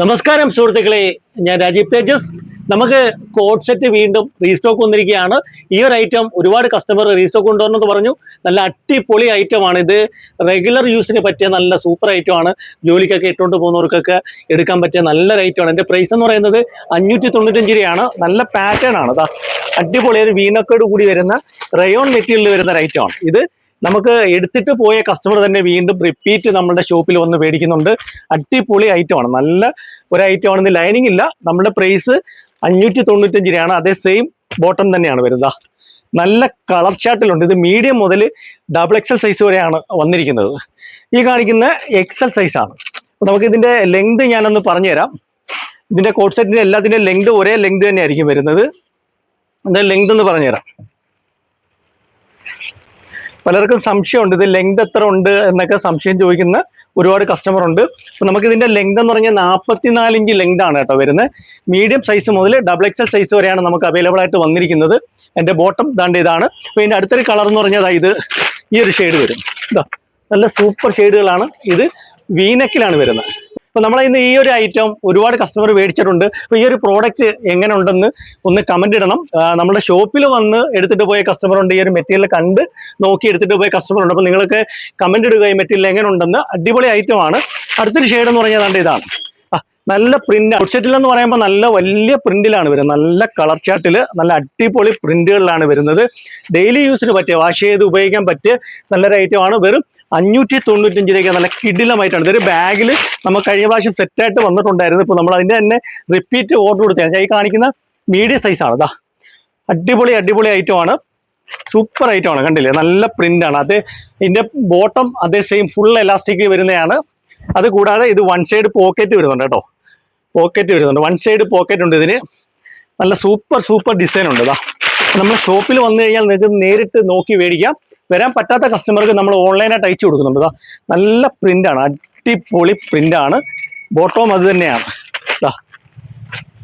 നമസ്കാരം സുഹൃത്തുക്കളെ. ഞാൻ രാജീവ് തേജസ്. നമുക്ക് കോഡ് സെറ്റ് വീണ്ടും റീസ്റ്റോക്ക് വന്നിരിക്കുകയാണ്. ഈ ഒരു ഐറ്റം ഒരുപാട് കസ്റ്റമർ റീസ്റ്റോക്ക് കൊണ്ടുവരണമെന്ന് പറഞ്ഞു. നല്ല അടിപൊളി ഐറ്റമാണ് ഇത്. റെഗുലർ യൂസിന് പറ്റിയ നല്ല സൂപ്പർ ഐറ്റമാണ് ജോലിക്കൊക്കെ ഇട്ടുകൊണ്ട് പോകുന്നവർക്കൊക്കെ എടുക്കാൻ പറ്റിയ നല്ലൊരു ഐറ്റമാണ് എന്റെ പ്രൈസ് എന്ന് പറയുന്നത് അഞ്ഞൂറ്റി തൊണ്ണൂറ്റഞ്ച് രൂപയാണ്. നല്ല പാറ്റേൺ ആണ്. അതാ അടിപൊളി ഒരു വീണക്കേട് കൂടി വരുന്ന റയോൺ മെറ്റീരിയൽ വരുന്ന ഒരു ഐറ്റമാണ് ഇത് നമുക്ക് എടുത്തിട്ട് പോയ കസ്റ്റമർ തന്നെ വീണ്ടും റിപ്പീറ്റ് നമ്മുടെ ഷോപ്പിൽ വന്ന് മേടിക്കുന്നുണ്ട്. അടിപൊളി ഐറ്റമാണ് നല്ല ഒരു ഐറ്റമാണ് ഇത് ലൈനിങ് ഇല്ല. നമ്മുടെ പ്രൈസ് അഞ്ഞൂറ്റി തൊണ്ണൂറ്റഞ്ച് രൂപയാണ്. അതേ സെയിം ബോട്ടം തന്നെയാണ് വരുന്നത്. നല്ല കളർ ചാർട്ടിലുണ്ട് ഇത് മീഡിയം മുതൽ ഡബിൾ എക്സൽ സൈസ് വരെയാണ് വന്നിരിക്കുന്നത്. ഈ കാണിക്കുന്ന എക്സൽ സൈസാണ് അപ്പോൾ നമുക്ക് ഇതിന്റെ ലെങ്ത് ഞാനൊന്ന് പറഞ്ഞുതരാം. ഇതിന്റെ കോട്ട് സെറ്റിന്റെ എല്ലാത്തിന്റെ ലെങ്ത് ഒരേ ലെങ്ത് തന്നെയായിരിക്കും വരുന്നത്. ഇതിന്റെ ലെങ്ത് എന്ന് പറഞ്ഞുതരാം. പലർക്കും സംശയമുണ്ട് ഇത് ലെങ്ത് എത്ര ഉണ്ട്? എന്നൊക്കെ സംശയം ചോദിക്കുന്ന ഒരുപാട് കസ്റ്റമർ ഉണ്ട്. അപ്പൊ നമുക്ക് ഇതിന്റെ ലെങ്ത് എന്ന് പറഞ്ഞാൽ നാൽപ്പത്തിനാല് ഇഞ്ച് ലെങ്ത് ആണ് കേട്ടോ വരുന്നത്. മീഡിയം സൈസ് മുതൽ ഡബിൾ എക്സൽ സൈസ് വരെയാണ് നമുക്ക് അവൈലബിൾ ആയിട്ട് വന്നിരിക്കുന്നത്. എന്റെ ബോട്ടം ദാണ്ട് ഇതാണ്. അപ്പൊ ഇതിന്റെ അടുത്തൊരു കളർ എന്ന് പറഞ്ഞാൽ ഇത് ഈ ഒരു ഷെയ്ഡ് വരും. നല്ല സൂപ്പർ ഷെയ്ഡുകളാണ് ഇത് വീനക്കിലാണ് വരുന്നത്. അപ്പൊ നമ്മൾ ഇന്ന് ഈ ഒരു ഐറ്റം ഒരുപാട് കസ്റ്റമർ മേടിച്ചിട്ടുണ്ട്. അപ്പോൾ ഈ ഒരു പ്രോഡക്റ്റ് എങ്ങനെ ഉണ്ടെന്ന് ഒന്ന് കമന്റ് ഇടണം. നമ്മുടെ ഷോപ്പിൽ വന്ന് എടുത്തിട്ട് പോയ കസ്റ്റമർ ഉണ്ട്. ഈ ഒരു മെറ്റീരിയൽ കണ്ട് നോക്കി എടുത്തിട്ട് പോയ കസ്റ്റമർ ഉണ്ട്. അപ്പോൾ നിങ്ങൾക്ക് കമന്റ് ഇടുക ഈ മെറ്റീരിയൽ എങ്ങനെ ഉണ്ടെന്ന് അടിപൊളി ഐറ്റം ആണ്. അടുത്തൊരു ഷെയ്ഡ് എന്ന് പറഞ്ഞാൽ ദാണ്ട് ഇതാണ്. നല്ല പ്രിന്റ് ഔട്ട്സെറ്റിൽ എന്ന് പറയുമ്പോൾ നല്ല വലിയ പ്രിന്റിലാണ് വരുന്നത്. നല്ല കളർ ചാർട്ടിൽ നല്ല അടിപൊളി പ്രിന്റുകളിലാണ് വരുന്നത്. ഡെയിലി യൂസിന് പറ്റിയ വാഷ് ചെയ്ത് ഉപയോഗിക്കാൻ പറ്റിയ നല്ലൊരു ഐറ്റമാണ് വെറും അഞ്ഞൂറ്റി തൊണ്ണൂറ്റഞ്ച് രൂപയ്ക്ക് നല്ല കിടിലമായിട്ടാണ്. ഇതൊരു ബാഗിൽ നമ്മൾ കഴിഞ്ഞ പ്രാവശ്യം സെറ്റായിട്ട് വന്നിട്ടുണ്ടായിരുന്നു. ഇപ്പോൾ നമ്മൾ അതിന്റെ തന്നെ റിപ്പീറ്റ് ഓർഡർ കൊടുത്തതാണ്. ഈ കാണിക്കുന്ന മീഡിയം സൈസാണ് ഇതാ അടിപൊളി അടിപൊളി ഐറ്റമാണ് സൂപ്പർ ഐറ്റമാണ് കണ്ടില്ലേ? നല്ല പ്രിന്റ് ആണ്. അത് ഇതിന്റെ ബോട്ടം അതേ സെയിം ഫുൾ എലാസ്റ്റിക് വരുന്നതാണ്. അത് കൂടാതെ ഇത് വൺ സൈഡ് പോക്കറ്റ് വരുന്നുണ്ട് കേട്ടോ. പോക്കറ്റ് വരുന്നുണ്ട്. വൺ സൈഡ് പോക്കറ്റ് ഉണ്ട് ഇതിന്. നല്ല സൂപ്പർ സൂപ്പർ ഡിസൈൻ ഉണ്ട്. ഇതാ നമ്മൾ ഷോപ്പിൽ വന്നു കഴിഞ്ഞാൽ നിങ്ങൾക്ക് നേരിട്ട് നോക്കി മേടിക്കാം. വരാൻ പറ്റാത്ത കസ്റ്റമർക്ക് നമ്മൾ ഓൺലൈനായിട്ട് അയച്ചു കൊടുക്കുന്നുണ്ട്. നല്ല പ്രിന്റ് ആണ്. അടിപൊളി പ്രിന്റ് ആണ്. ബോട്ടവും അത് തന്നെയാണ്. ഇതാ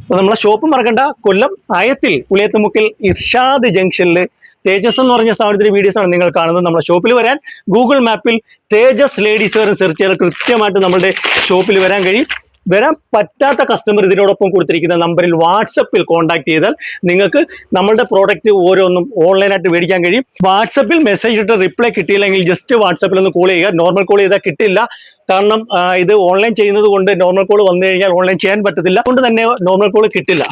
അപ്പൊ നമ്മളെ ഷോപ്പ് മറക്കണ്ട. കൊല്ലം ആയത്തിൽ ഉളിയത്തുമുക്കിൽ ഇർഷാദ് ജംഗ്ഷനിൽ തേജസ് എന്ന് പറഞ്ഞ സ്ഥാപനത്തിന്റെ വീഡിയോസ് ആണ് നിങ്ങൾ കാണുന്നത്. നമ്മുടെ ഷോപ്പിൽ വരാൻ ഗൂഗിൾ മാപ്പിൽ തേജസ് ലേഡീസ് വെയർ സെർച്ച് ചെയ്താൽ കൃത്യമായിട്ട് നമ്മുടെ ഷോപ്പിൽ വരാൻ കഴിയും. വരാൻ പറ്റാത്ത കസ്റ്റമർ ഇതിനോടൊപ്പം കൊടുത്തിരിക്കുന്ന നമ്പറിൽ വാട്സപ്പിൽ കോൺടാക്ട് ചെയ്താൽ നിങ്ങൾക്ക് നമ്മളുടെ പ്രോഡക്റ്റ് ഓരോന്നും ഓൺലൈനായിട്ട് മേടിക്കാൻ കഴിയും. വാട്സപ്പിൽ മെസ്സേജ് ഇട്ട് റിപ്ലൈ കിട്ടിയില്ലെങ്കിൽ ജസ്റ്റ് വാട്സപ്പിൽ ഒന്ന് കോൾ ചെയ്യുക. നോർമൽ കോൾ ചെയ്താൽ കിട്ടില്ല. കാരണം ഇത് ഓൺലൈൻ ചെയ്യുന്നത് കൊണ്ട് നോർമൽ കോൾ വന്നു കഴിഞ്ഞാൽ ഓൺലൈൻ ചെയ്യാൻ പറ്റത്തില്ല. അതുകൊണ്ട് തന്നെ നോർമൽ കോൾ കിട്ടില്ല.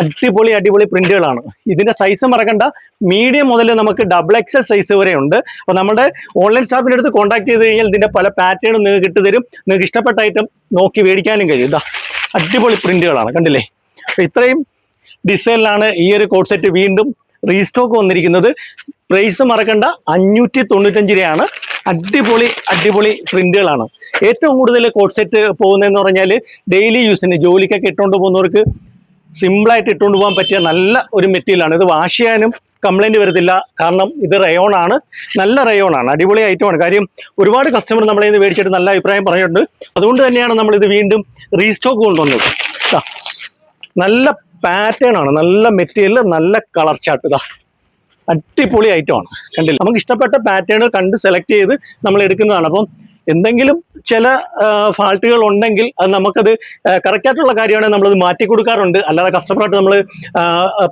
അടിപൊളി അടിപൊളി പ്രിന്റുകളാണ്. ഇതിന്റെ സൈസ് മറക്കണ്ട. മീഡിയം മുതൽ നമുക്ക് ഡബിൾ എക്സൽ സൈസ് വരെ ഉണ്ട്. അപ്പൊ നമ്മുടെ ഓൺലൈൻ ഷോപ്പിന്റെ അടുത്ത് കോൺടാക്ട് ചെയ്ത് കഴിഞ്ഞാൽ ഇതിന്റെ പല പാറ്റേണും നിങ്ങൾക്ക് കിട്ടുതരും തരും. നിങ്ങൾക്ക് ഇഷ്ടപ്പെട്ട ഐറ്റം നോക്കി മേടിക്കാനും കഴിയും. ഇതാ അടിപൊളി പ്രിന്റുകളാണ്. കണ്ടില്ലേ? ഇത്രയും ഡിസൈനിലാണ് ഈ ഒരു കോഡ് സെറ്റ് വീണ്ടും റീസ്റ്റോക്ക് വന്നിരിക്കുന്നത്. പ്രൈസ് മറക്കണ്ട അഞ്ഞൂറ്റി തൊണ്ണൂറ്റഞ്ച് രൂപയാണ്. അടിപൊളി അടിപൊളി പ്രിന്റുകളാണ്. ഏറ്റവും കൂടുതൽ കോഡ് സെറ്റ് പോകുന്നതെന്ന് പറഞ്ഞാൽ ഡെയിലി യൂസിന് ജോലിക്കൊക്കെ ഇട്ടുകൊണ്ട് പോകുന്നവർക്ക് സിമ്പിളായിട്ട് ഇട്ടുകൊണ്ട് പോകാൻ പറ്റിയ നല്ല ഒരു മെറ്റീരിയലാണ് ഇത് വാഷ് ചെയ്യാനും കംപ്ലൈന്റ് വരത്തില്ല. കാരണം ഇത് റയോൺ ആണ്. നല്ല റയോൺ ആണ്. അടിപൊളി ഐറ്റമാണ് കാര്യം ഒരുപാട് കസ്റ്റമർ നമ്മളെ ഇത് മേടിച്ചിട്ട് നല്ല അഭിപ്രായം പറഞ്ഞിട്ടുണ്ട് അതുകൊണ്ട് തന്നെയാണ് നമ്മൾ ഇത് വീണ്ടും റീസ്റ്റോക്ക് കൊണ്ടുവന്നത്. നല്ല പാറ്റേൺ ആണ്. നല്ല മെറ്റീരിയൽ നല്ല കളർ ചാർട്ട് ഇതാ അടിപൊളി ഐറ്റമാണ് കണ്ടില്ല? നമുക്ക് ഇഷ്ടപ്പെട്ട പാറ്റേൺ കണ്ട് സെലക്ട് ചെയ്ത് നമ്മൾ എടുക്കുന്നതാണ്. അപ്പം എന്തെങ്കിലും ചില ഫാൾട്ടുകൾ ഉണ്ടെങ്കിൽ അത് നമുക്കത് കറക്റ്റ് ആയിട്ടുള്ള കാര്യമാണെങ്കിൽ നമ്മളത് മാറ്റി കൊടുക്കാറുണ്ട്. അല്ലാതെ കസ്റ്റമറായിട്ട് നമ്മൾ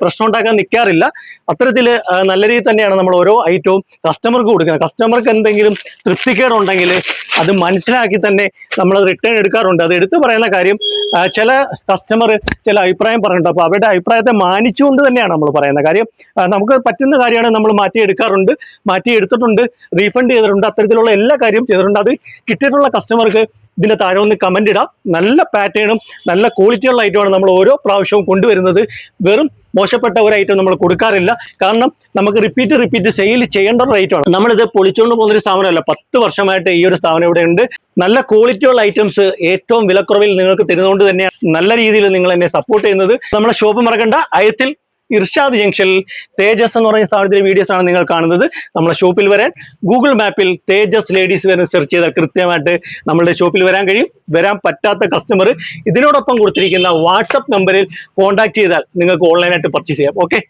പ്രശ്നം ഉണ്ടാക്കാൻ നിൽക്കാറില്ല അത്തരത്തിൽ നല്ല രീതിയിൽ തന്നെയാണ് നമ്മൾ ഓരോ ഐറ്റവും കസ്റ്റമർക്ക് കൊടുക്കുന്നത്. കസ്റ്റമർക്ക് എന്തെങ്കിലും തൃപ്തിക്കേടുണ്ടെങ്കിൽ അത് മനസ്സിലാക്കി തന്നെ നമ്മൾ റിട്ടേൺ എടുക്കാറുണ്ട്. അത് എടുത്തു പറയുന്ന കാര്യം ചില കസ്റ്റമർ ചില അഭിപ്രായം പറഞ്ഞിട്ടുണ്ട് അപ്പോൾ അവരുടെ അഭിപ്രായത്തെ മാനിച്ചുകൊണ്ട് തന്നെയാണ് നമ്മൾ പറയുന്നത്. കാര്യം നമുക്ക് പറ്റുന്ന കാര്യമാണ് നമ്മൾ മാറ്റി എടുക്കാറുണ്ട് മാറ്റി എടുത്തിട്ടുണ്ട് റീഫണ്ട് ചെയ്തിട്ടുണ്ട് അത്തരത്തിലുള്ള എല്ലാ കാര്യവും ചെയ്തിട്ടുണ്ട്. അത് കിട്ടിയിട്ടുള്ള കസ്റ്റമർക്ക് ഇതിന്റെ താഴെ ഒന്ന് കമന്റ് ഇടാം. നല്ല പാറ്റേണും നല്ല ക്വാളിറ്റിയുള്ള ഐറ്റമാണ് നമ്മൾ ഓരോ പ്രാവശ്യവും കൊണ്ടുവരുന്നത്. വെറും മോശപ്പെട്ട ഒരു ഐറ്റം നമ്മൾ കൊടുക്കാറില്ല. കാരണം നമുക്ക് റിപ്പീറ്റ് റിപ്പീറ്റ് സെയിൽ ചെയ്യേണ്ട ഒരു ഐറ്റമാണ് നമ്മളിത് പൊളിച്ചുകൊണ്ട് പോകുന്ന ഒരു സ്ഥാപനമല്ല. പത്ത് വർഷമായിട്ട് ഈ ഒരു സ്ഥാപനം ഇവിടെ ഉണ്ട്. നല്ല ക്വാളിറ്റിയുള്ള ഐറ്റംസ് ഏറ്റവും വിലക്കുറവിൽ നിങ്ങൾക്ക് തരുന്നതുകൊണ്ട് തന്നെയാണ് നല്ല രീതിയിൽ നിങ്ങൾ എന്നെ സപ്പോർട്ട് ചെയ്യുന്നത്. നമ്മുടെ ഷോപ്പ് മറക്കണ്ട. അയത്തിൽ ഇർഷാദ് ജംഗ്ഷനിൽ തേജസ് എന്ന് പറയുന്ന സ്ഥാപനത്തിലെ വീഡിയോസ് ആണ് നിങ്ങൾ കാണുന്നത്. നമ്മുടെ ഷോപ്പിൽ വരാൻ ഗൂഗിൾ മാപ്പിൽ തേജസ് ലേഡീസ് വരെ സെർച്ച് ചെയ്താൽ കൃത്യമായിട്ട് നമ്മളുടെ ഷോപ്പിൽ വരാൻ കഴിയും. വരാൻ പറ്റാത്ത കസ്റ്റമർ ഇതിനോടൊപ്പം കൊടുത്തിരിക്കുന്ന വാട്സപ്പ് നമ്പറിൽ കോൺടാക്ട് ചെയ്താൽ നിങ്ങൾക്ക് ഓൺലൈനായിട്ട് പർച്ചേസ് ചെയ്യാം. ഓക്കെ